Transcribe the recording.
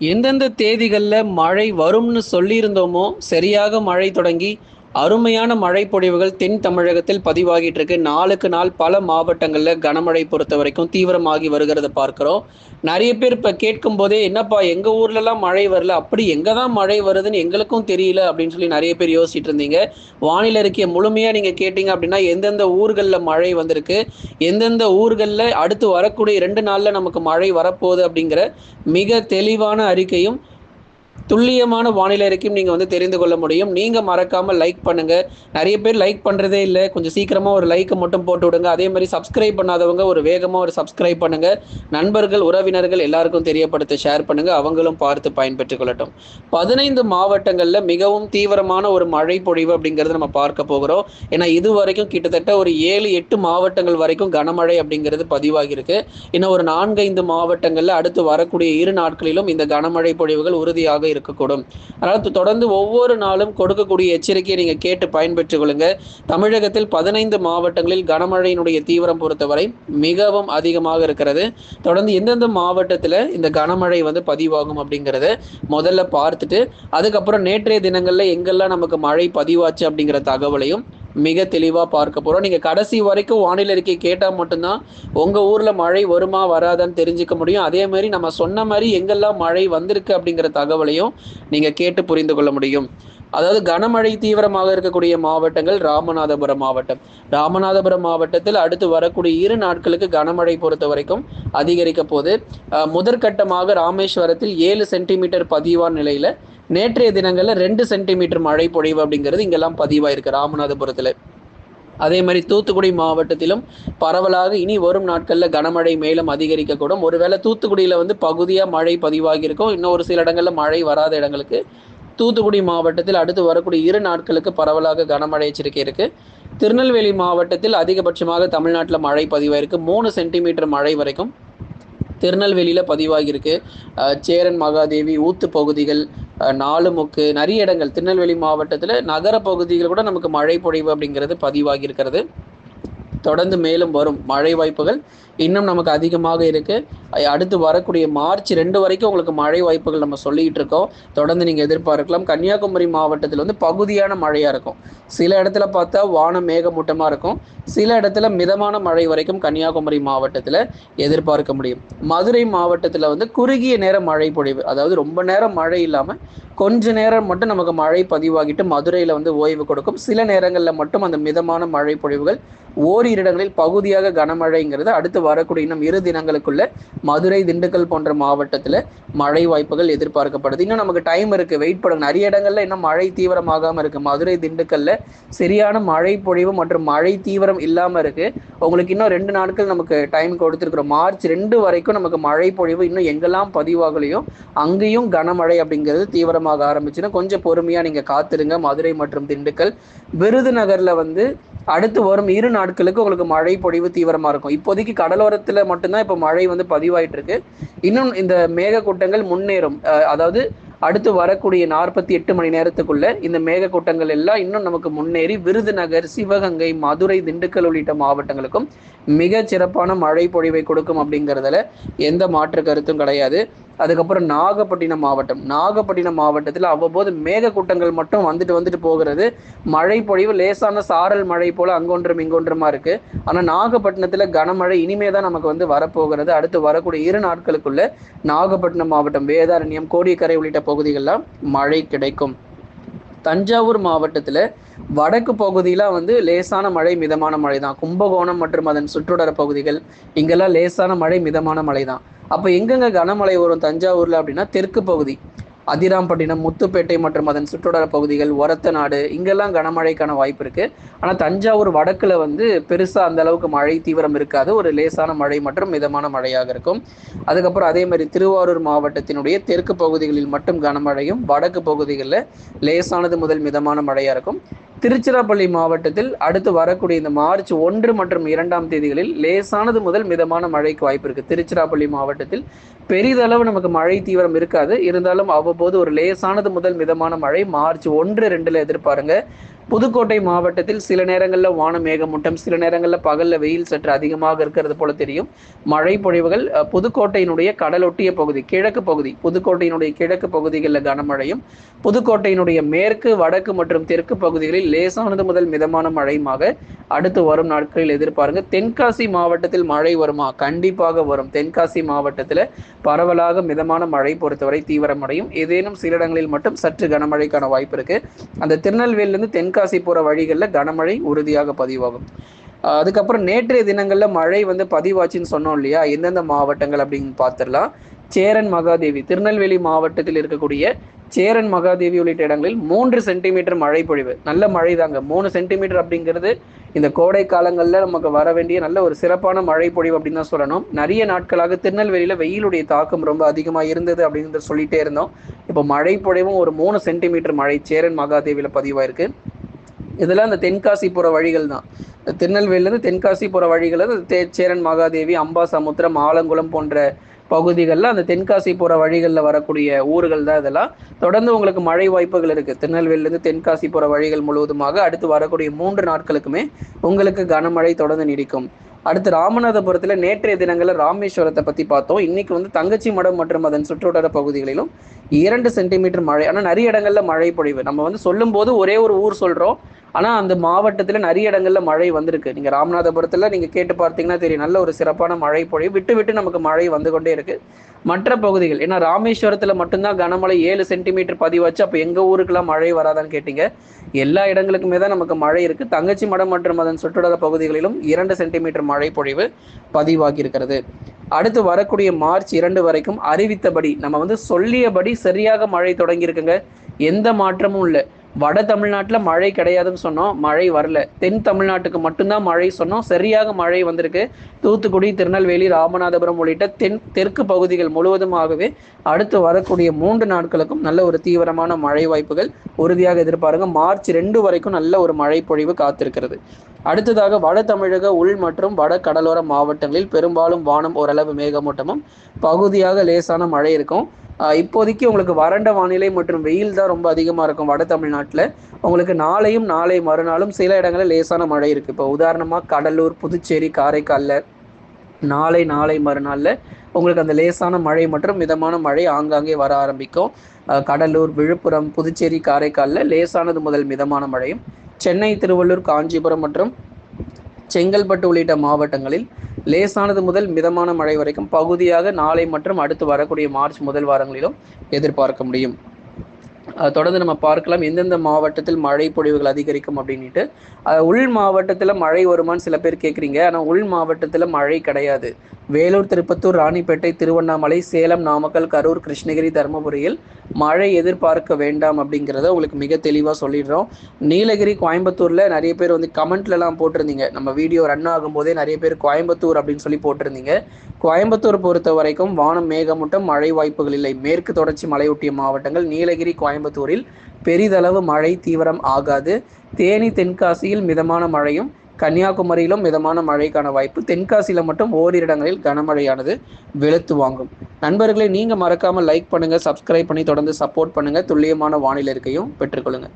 எந்தெந்த தேதிகளில் மழை வரும்னு சொல்லியிருந்தோமோ சரியாக மழை தொடங்கி அருமையான மழை பொழிவுகள் தென் தமிழகத்தில் பதிவாகிட்டு இருக்கு நாளுக்கு நாள் பல மாவட்டங்களில் கனமழை பொறுத்த வரைக்கும் தீவிரமாகி வருகிறத பார்க்குறோம். நிறைய பேர் இப்போ கேட்கும் போதே என்னப்பா எங்கள் ஊர்லலாம் மழை வரல? அப்படி எங்கே தான் மழை வருதுன்னு எங்களுக்கும் தெரியல அப்படின்னு சொல்லி நிறைய பேர் யோசிச்சுட்டு இருந்தீங்க. வானிலை இருக்கிய முழுமையாக நீங்கள் கேட்டீங்க அப்படின்னா எந்தெந்த ஊர்களில் மழை வந்திருக்கு எந்தெந்த ஊர்களில் அடுத்து வரக்கூடிய ரெண்டு நாளில் நமக்கு மழை வரப்போகுது அப்படிங்கிற மிக தெளிவான அறிக்கையும் துல்லியமான வானிலை அறிக்கையும் நீங்கள் வந்து தெரிந்து கொள்ள முடியும். நீங்கள் மறக்காமல் லைக் பண்ணுங்கள் நிறைய பேர் லைக் பண்ணுறதே இல்லை. கொஞ்சம் சீக்கிரமாக ஒரு லைக்கை மட்டும் போட்டு விடுங்க. அதே மாதிரி சப்ஸ்கிரைப் பண்ணாதவங்க ஒரு வேகமாக ஒரு சப்ஸ்கிரைப் பண்ணுங்கள் நண்பர்கள் உறவினர்கள் எல்லாருக்கும் தெரியப்படுத்த ஷேர் பண்ணுங்கள் அவங்களும் பார்த்து பயன்பெற்றுக் கொள்ளட்டும். பதினைந்து மாவட்டங்களில் மிகவும் தீவிரமான ஒரு மழை பொழிவு அப்படிங்கிறத நம்ம பார்க்க போகிறோம். ஏன்னா இது வரைக்கும் கிட்டத்தட்ட ஒரு ஏழு எட்டு மாவட்டங்கள் வரைக்கும் கனமழை அப்படிங்கிறது பதிவாகியிருக்கு. இன்னும் ஒரு நான்கைந்து மாவட்டங்களில் அடுத்து வரக்கூடிய இரு நாட்களிலும் இந்த கனமழை பொழிவுகள் உறுதியாக இருக்கக்கூடும் அதனால் தொடர்ந்து ஒவ்வொரு நாளும் கொடுக்கக்கூடிய எச்சரிக்கையை நீங்கள் கேட்டு பயன்பெற்றுக் கொள்ளுங்க. தமிழகத்தில் பதினைந்து மாவட்டங்களில் கனமழையினுடைய தீவிரம் பொறுத்தவரை மிகவும் அதிகமாக இருக்கிறது. தொடர்ந்து எந்தெந்த மாவட்டத்தில் இந்த கனமழை வந்து பதிவாகும் அப்படிங்கிறத முதல்ல பார்த்துட்டு அதுக்கப்புறம் நேற்றைய தினங்களில் எங்கெல்லாம் நமக்கு மழை பதிவாச்சு அப்படிங்கிற தகவலையும் மிக தெளிவாக பார்க்க போகிறோம் நீங்கள் கடைசி வரைக்கும் வானிலை அறிக்கை கேட்டால் மட்டும்தான் உங்கள் ஊரில் மழை வருமா வராதான்னு தெரிஞ்சுக்க முடியும். அதே மாதிரி நம்ம சொன்ன மாதிரி எங்கெல்லாம் மழை வந்திருக்கு அப்படிங்கிற தகவலையும் நீங்கள் கேட்டு புரிந்து கொள்ள முடியும். அதாவது கனமழை தீவிரமாக இருக்கக்கூடிய மாவட்டங்கள் ராமநாதபுரம் மாவட்டம். ராமநாதபுரம் மாவட்டத்தில் அடுத்து வரக்கூடிய இரு நாட்களுக்கு கனமழை பொறுத்த வரைக்கும் அதிகரிக்க போது முதற்கட்டமாக ராமேஸ்வரத்தில் ஏழு சென்டிமீட்டர் பதிவான நிலையில் நேற்றைய தினங்களில் ரெண்டு சென்டிமீட்டர் மழை பொழிவு அப்படிங்கிறது இங்கெல்லாம் பதிவாயிருக்கு ராமநாதபுரத்தில். அதே மாதிரி தூத்துக்குடி மாவட்டத்திலும் பரவலாக இனி வரும் நாட்களில் கனமழை மேலும் அதிகரிக்கக்கூடும். ஒருவேளை தூத்துக்குடியில் வந்து பகுதியாக மழை பதிவாகியிருக்கும். இன்னும் ஒரு சில இடங்களில் மழை வராத இடங்களுக்கு தூத்துக்குடி மாவட்டத்தில் அடுத்து வரக்கூடிய இரு நாட்களுக்கு பரவலாக கனமழை எச்சரிக்கை இருக்கு. திருநெல்வேலி மாவட்டத்தில் அதிகபட்சமாக தமிழ்நாட்டில் மழை பதிவாயிருக்கு. மூணு சென்டிமீட்டர் மழை வரைக்கும் திருநெல்வேலியில் பதிவாகியிருக்கு. சேரன் மகாதேவி ஊத்து பகுதிகள் நாலுமுக்கு நிறைய இடங்கள். திருநெல்வேலி மாவட்டத்தில் நகர பகுதிகள் கூட நமக்கு மழை பொழிவு அப்படிங்கிறது பதிவாகி இருக்கிறது தொடர்ந்து மேலும் வரும் மழை வாய்ப்புகள் இன்னும் நமக்கு அதிகமாக இருக்கு. அடுத்து வரக்கூடிய மார்ச் ரெண்டு வரைக்கும் உங்களுக்கு மழை வாய்ப்புகள் நம்ம சொல்லிட்டு இருக்கோம். தொடர்ந்து நீங்க எதிர்பார்க்கலாம். கன்னியாகுமரி மாவட்டத்தில் வந்து பகுதியான மழையா இருக்கும். சில இடத்துல பார்த்தா வானம் மேகமூட்டமா இருக்கும். சில இடத்துல மிதமான மழை வரைக்கும் கன்னியாகுமரி மாவட்டத்தில் எதிர்பார்க்க முடியும். மதுரை மாவட்டத்தில் வந்து குறுகிய நேரம் மழை பொழிவு அதாவது ரொம்ப நேரம் மழை இல்லாமல் கொஞ்ச நேரம் மட்டும் நமக்கு மழை பதிவாகிட்டு மதுரையில் வந்து ஓய்வு கொடுக்கும். சில நேரங்களில் மட்டும் அந்த மிதமான மழை பொழிவுகள் ஓரிரு இடங்களில் பகுதியாக கனமழைங்கிறது அடுத்து வரக்கூடிய இன்னும் இரு தினங்களுக்குள்ள மதுரை திண்டுக்கல் போன்ற மாவட்டத்தில் மழை வாய்ப்புகள் எதிர்பார்க்கப்படுது. இன்னும் நமக்கு டைம் இருக்கு வெயிட் பண்ணுங்க. நிறைய இடங்கள்ல இன்னும் மழை தீவிரமாகாம இருக்கு. மதுரை திண்டுக்கல்ல சரியான மழை பொழிவு மற்றும் மழை தீவிரம் இல்லாம இருக்கு. உங்களுக்கு இன்னும் ரெண்டு நாட்கள் நமக்கு டைம் கொடுத்துருக்குறோம். மார்ச் ரெண்டு வரைக்கும் நமக்கு மழை பொழிவு இன்னும் எங்கெல்லாம் பதிவாகலையோ அங்கேயும் கனமழை அப்படிங்கிறது தீவிரமாக ஆரம்பிச்சுன்னா கொஞ்சம் பொறுமையா நீங்க காத்திருங்க. மதுரை மற்றும் திண்டுக்கல் விருதுநகர்ல வந்து அடுத்து வரும் இரு நாட்களுக்கு உங்களுக்கு மழை பொழிவு தீவிரமா இருக்கும். இப்போதைக்கு கடலோரத்தில் மட்டும்தான் இப்போ மழை வந்து பதிவாயிட்டு இருக்கு இன்னும் இந்த மேகக்கூட்டங்கள் முன்னேறும். அதாவது அடுத்து வரக்கூடிய நாற்பத்தி எட்டு மணி நேரத்துக்குள்ள இந்த மேகக்கூட்டங்கள் எல்லாம் இன்னும் நமக்கு முன்னேறி விருதுநகர் சிவகங்கை மதுரை திண்டுக்கல் உள்ளிட்ட மாவட்டங்களுக்கும் மிக சிறப்பான மழை பொழிவை கொடுக்கும் அப்படிங்கிறதுல எந்த மாற்று கருத்தும் கிடையாது. அதுக்கப்புறம் நாகப்பட்டினம் மாவட்டம். நாகப்பட்டினம் மாவட்டத்தில் அவ்வப்போது மேகக்கூட்டங்கள் மட்டும் வந்துட்டு வந்துட்டு போகிறது. மழை பொழிவு லேசான சாரல் மழை போல அங்கொன்றும் இங்கொன்றுமா இருக்கு. ஆனால் நாகப்பட்டினத்தில் கனமழை இனிமே தான் நமக்கு வந்து வரப்போகிறது. அடுத்து வரக்கூடிய இரு நாட்களுக்குள்ள நாகப்பட்டினம் மாவட்டம் வேதாரண்யம் கோடியக்கரை உள்ளிட்ட பகுதிகளெலாம் மழை கிடைக்கும். தஞ்சாவூர் மாவட்டத்தில் வடக்கு பகுதியெலாம் வந்து லேசான மழை மிதமான மழை தான் கும்பகோணம் மற்றும் அதன் சுற்றுடர பகுதிகள் இங்கெல்லாம் லேசான மழை மிதமான மழை தான் அப்போ எங்கெங்க கனமழை வரும் தஞ்சாவூரில் அப்படின்னா தெற்கு பகுதி. அதிராம்பட்டினம் முத்துப்பேட்டை மற்றும் அதன் சுற்றுவட்டார பகுதிகள் ஒரத்த நாடு இங்கெல்லாம் கனமழைக்கான வாய்ப்பு இருக்கு. ஆனால் தஞ்சாவூர் வடக்குல வந்து பெருசா அந்த அளவுக்கு மழை தீவிரம் இருக்காது. ஒரு லேசான மழை மற்றும் மிதமான மழையாக இருக்கும். அதுக்கப்புறம் அதே மாதிரி திருவாரூர் மாவட்டத்தினுடைய தெற்கு பகுதிகளில் மட்டும் கனமழையும் வடக்கு பகுதிகளில் லேசானது முதல் மிதமான மழையா இருக்கும். திருச்சிராப்பள்ளி மாவட்டத்தில் அடுத்து வரக்கூடிய இந்த மார்ச் ஒன்று மற்றும் இரண்டாம் தேதிகளில் லேசானது முதல் மிதமான மழைக்கு வாய்ப்பு இருக்கு. திருச்சிராப்பள்ளி மாவட்டத்தில் பெரிதளவு நமக்கு மழை தீவிரம் இருக்காது. இருந்தாலும் அவ்வப்போது ஒரு லேசானது முதல் மிதமான மழை மார்ச் ஒன்று ரெண்டுல எதிர்பாருங்க. புதுக்கோட்டை மாவட்டத்தில் சில நேரங்களில் வான மேகமூட்டம் சில நேரங்களில் பகலில் வெயில் சற்று அதிகமாக இருக்கிறது போல தெரியும். மழை பொழிவுகள் புதுக்கோட்டையினுடைய கடலொட்டிய பகுதி கிழக்கு பகுதி புதுக்கோட்டையினுடைய கிழக்கு பகுதிகளில் கனமழையும் புதுக்கோட்டையினுடைய மேற்கு வடக்கு மற்றும் தெற்கு பகுதிகளில் லேசானது முதல் மிதமான மழையுமாக அடுத்து வரும் நாட்களில் எதிர்பாருங்க. தென்காசி மாவட்டத்தில் மழை வருமா? கண்டிப்பாக வரும். தென்காசி மாவட்டத்தில் பரவலாக மிதமான மழை பொறுத்தவரை தீவிரமடையும். ஏதேனும் சில இடங்களில் மட்டும் சற்று கனமழைக்கான வாய்ப்பு இருக்கு. அந்த திருநெல்வேலியிலிருந்து தென்காசி போற வழிகளில் கனமழை உறுதியாக பதிவாகும். அதுக்கப்புறம் நேற்றைய தினங்கள்ல மழை வந்து பதிவாச்சுன்னு சொன்னோம் இல்லையா? எந்தெந்த மாவட்டங்கள் அப்படின்னு பார்த்துடலாம். சேரன் மகாதேவி திருநெல்வேலி மாவட்டத்தில் இருக்கக்கூடிய சேரன் மகாதேவி உள்ளிட்ட இடங்களில் மூன்று சென்டிமீட்டர் மழை பொழிவு. நல்ல மழை தாங்க மூணு சென்டிமீட்டர் அப்படிங்கிறது இந்த கோடை காலங்களில் நமக்கு வர வேண்டிய நல்ல ஒரு சிறப்பான மழை பொழிவு அப்படின்னு தான் சொல்லணும். நிறைய நாட்களாக திருநெல்வேலியில் வெயிலுடைய தாக்கம் ரொம்ப அதிகமாக இருந்தது அப்படின்னு சொல்லிட்டே இருந்தோம். இப்போ மழை பொழிவும் ஒரு மூணு சென்டிமீட்டர் மழை. சேரன் மகாதேவியில் பதிவாயிருக்கு. இதெல்லாம் அந்த தென்காசி போகிற வழிகள் தான். திருநெல்வேலியிலேருந்து தென்காசி போகிற வழிகள் சேரன் மகாதேவி அம்பா சமுத்திரம் ஆலங்குளம் போன்ற பகுதிகளில் அந்த தென்காசி போகிற வழிகளில் வரக்கூடிய ஊர்கள் தான் இதெல்லாம். தொடர்ந்து உங்களுக்கு மழை வாய்ப்புகள் இருக்குது திருநெல்வேலியிலேருந்து தென்காசி போகிற வழிகள் முழுவதுமாக அடுத்து வரக்கூடிய மூன்று நாட்களுக்குமே உங்களுக்கு கனமழை தொடர்ந்து நீடிக்கும். அடுத்து ராமநாதபுரத்தில் நேற்றைய தினங்களில் ராமேஸ்வரத்தை பற்றி பார்த்தோம். இன்னைக்கு வந்து தங்கச்சி மடம் மற்றும் அதன் சுற்றுவட்டார பகுதிகளிலும் இரண்டு சென்டிமீட்டர் மழை. ஆனால் நிறைய இடங்களில் மழை பொழிவு. நம்ம வந்து சொல்லும்போது ஒரே ஒரு ஊர் சொல்கிறோம் ஆனால் அந்த மாவட்டத்தில் நிறைய இடங்களில் மழை வந்திருக்கு. நீங்கள் ராமநாதபுரத்தில் நீங்கள் கேட்டு பார்த்தீங்கன்னா தெரியும். நல்ல ஒரு சிறப்பான மழை பொழிவு. விட்டு விட்டு நமக்கு மழை வந்து கொண்டே இருக்கு. மற்ற பகுதிகள் ஏன்னா ராமேஸ்வரத்தில் மட்டும்தான் கனமழை ஏழு சென்டிமீட்டர் பதிவாச்சு அப்போ எங்கள் ஊருக்கெல்லாம் மழை வராதான்னு கேட்டீங்க. எல்லா இடங்களுக்குமே தான் நமக்கு மழை இருக்கு. தங்கச்சி மடம் மற்றும் அதன் சுற்றுலா பகுதிகளிலும் இரண்டு சென்டிமீட்டர் மழை பொழிவு பதிவாகி இருக்கிறது. அடுத்து வரக்கூடிய மார்ச் இரண்டு வரைக்கும் அறிவித்தபடி நம்ம வந்து சொல்லியபடி சரியாக மழை தொடங்கியிருக்குங்க எந்த மாற்றமும் இல்லை. வட தமிழ்நாட்டில் மழை கிடையாதுன்னு சொன்னோம். மழை வரல. தென் தமிழ்நாட்டுக்கு மட்டும்தான் மழை சொன்னோம். சரியாக மழை வந்திருக்கு. தூத்துக்குடி திருநெல்வேலி ராமநாதபுரம் உள்ளிட்ட தென் தெற்கு பகுதிகள் முழுவதுமாகவே அடுத்து வரக்கூடிய மூன்று நாட்களுக்கும் நல்ல ஒரு தீவிரமான மழை வாய்ப்புகள் உறுதியாக எதிர்பாருங்க. மார்ச் ரெண்டு வரைக்கும் நல்ல ஒரு மழை பொழிவு காத்திருக்கிறது. அடுத்ததாக வட தமிழக உள் மற்றும் வட கடலோர மாவட்டங்களில் பெரும்பாலும் வானம் ஓரளவு மேகமூட்டமும் பகுதியாக லேசான மழை இருக்கும். இப்போதைக்கு உங்களுக்கு வறண்ட வானிலை மற்றும் வெயில் தான் ரொம்ப அதிகமாக இருக்கும் வட தமிழ்நாட்டில். உங்களுக்கு நாளையும் நாளை மறுநாளும் சில இடங்களில் லேசான மழை இருக்குது இப்போ உதாரணமாக கடலூர் புதுச்சேரி காரைக்காலில் நாளை நாளை மறுநாளில் உங்களுக்கு அந்த லேசான மழை மற்றும் மிதமான மழை ஆங்காங்கே வர ஆரம்பிக்கும். கடலூர் விழுப்புரம் புதுச்சேரி காரைக்காலில் லேசானது முதல் மிதமான மழையும். சென்னை திருவள்ளூர் காஞ்சிபுரம் மற்றும் செங்கல்பட்டு உள்ளிட்ட மாவட்டங்களில் லேசானது முதல் மிதமான மழை வரைக்கும் பகுதியாக நாளை மற்றும் அடுத்து வரக்கூடிய மார்ச் முதல் வாரங்களிலும் எதிர்பார்க்க முடியும். தொடர்ந்து நம்ம பார்க்கலாம் எந்தெந்த மாவட்டத்தில் மழை பொழிவுகள் அதிகரிக்கும் அப்படின்ட்டு உள் மாவட்டத்தில் மழை வருமானு சில பேர் கேட்குறீங்க ஆனால் உள் மாவட்டத்தில் மழை கிடையாது. வேலூர் திருப்பத்தூர் ராணிப்பேட்டை திருவண்ணாமலை சேலம் நாமக்கல் கரூர் கிருஷ்ணகிரி தருமபுரியில் மழை எதிர்பார்க்க வேண்டாம் அப்படிங்கிறத உங்களுக்கு மிக தெளிவாக சொல்லிடுறோம். நீலகிரி கோயம்புத்தூரில் நிறைய பேர் வந்து கமெண்ட்லலாம் போட்டிருந்தீங்க. நம்ம வீடியோ ரன் ஆகும்போதே நிறைய பேர் கோயம்புத்தூர் அப்படின்னு சொல்லி போட்டிருந்தீங்க. கோயம்புத்தூர் பொறுத்த வரைக்கும் வானம் மேகமூட்டம் மழை வாய்ப்புகள் இல்லை. மேற்கு தொடர்ச்சி மலையொட்டிய மாவட்டங்கள் நீலகிரி கோயம்புத்தூரில் பெரிதளவு மழை தீவிரம் ஆகாது. தேனி தென்காசியில் மிதமான மழையும் கன்னியாகுமரியிலும் மிதமான மழைக்கான வாய்ப்பு. தென்காசியில் மட்டும் ஓரிரு இடங்களில் கனமழையானது வெளுத்து வாங்கும். நண்பர்களை நீங்கள் மறக்காமல் லைக் பண்ணுங்கள் சப்ஸ்கிரைப் பண்ணி தொடர்ந்து சப்போர்ட் பண்ணுங்கள் துல்லியமான வானிலை இருக்கையும் பெற்றுக்கொள்ளுங்கள்